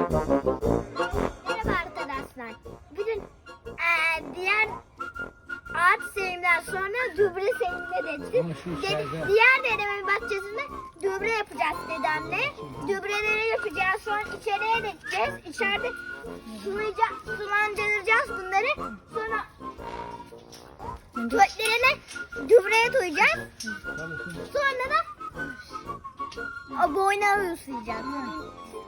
Merhaba arkadaşlar. Bugün eee, diğer ağaç sevimden sonra geçtik. Ama şu Dedi- diğer dedemin bahçesinde dübre yapacağız dedemle. Dübreleri yapacağız sonra içeriye geçeceğiz. İçeride sulayacağız, sulandıracağız bunları. Sonra köklerine dübreye koyacağız. Sonra da o boyuna ıslayacağız.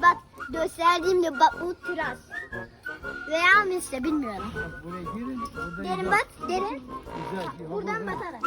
Bak gösterdiğimde bak bu tiraz. Veya misle bilmiyorum. Buraya girin. Derin bak derin. Güzel. Buradan batarım.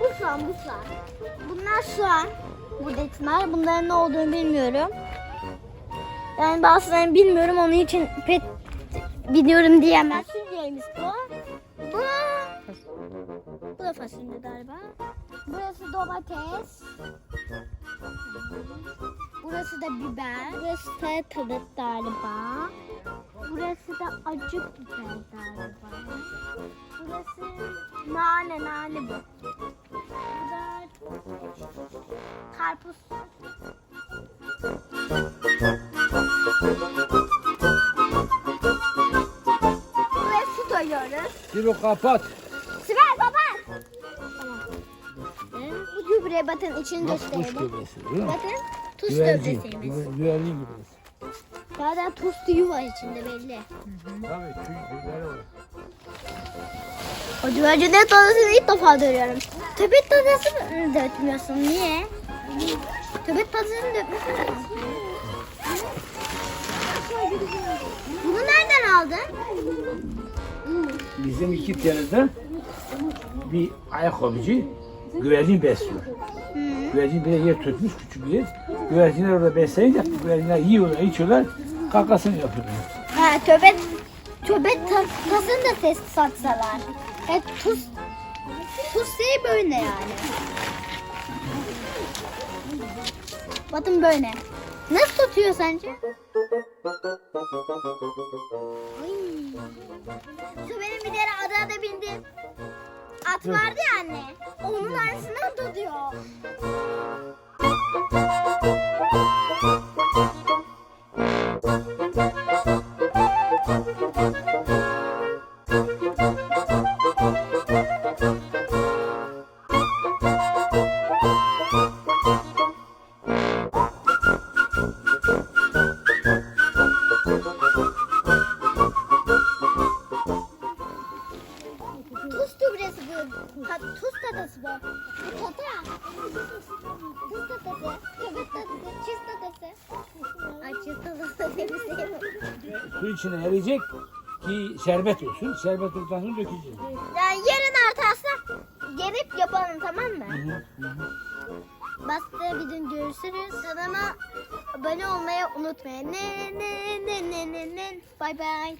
Bu soğan, bu soğan. Bunlar soğan. Buradakiler. Bunların ne olduğunu bilmiyorum. Yani bazılarını bilmiyorum. Onun için pek biliyorum diyemem. Fasulyeymiş bu. Bu. Bu da fasulye galiba. Burası domates. Burası da biber. Burası salatalık galiba. Burası da acı biber galiba. Burası nane nane bu. Bu da karpuz. Buraya su koyuyoruz. Gir o kapat. Sibel baba. Bu gübre bakın içini Bak kuş gösterelim. gübresi. Değil mi? Bakın tuz Güvercin. Güvercin gübresi. Zaten tuz suyu var içinde belli. Tabii tüy gübresi var. O güvercinin tadısını ilk defa görüyorum. Köpek tadısını dökmüyorsun. Niye? Köpek tadısını dökmüyorsun. Bunu nereden aldın? Bizim iki tane de bir ayakkabıcı güvercin besliyor. Güvercin bir yer tutmuş küçük bir yer. Güvercinler orada besleyince güvercinler yiyorlar, içiyorlar, kakasını yapıyorlar. Ha köpek köpek ta- tasını da ses satsalar. E, tuz tuz şey böyle yani. Bakın böyle. Nasıl tutuyor sence? Ay. Şu benim bir kere adada bindiğim at vardı ya anne. Onun aynısını tutuyor. Tuz gübresi bu. Ha, tuz tatası bu. Bu tata. Tuz tatası. Köpek tatası. Çiz tatası. Ay çiz tatası yok. Su içine eriyecek ki şerbet olsun. Şerbet olduktan sonra dökeceğiz. Yani yarın artarsa gelip yapalım tamam mı? Bastı bir gün görüşürüz. Kanalıma abone olmayı unutmayın. Ne ne ne ne ne ne. Bye bye.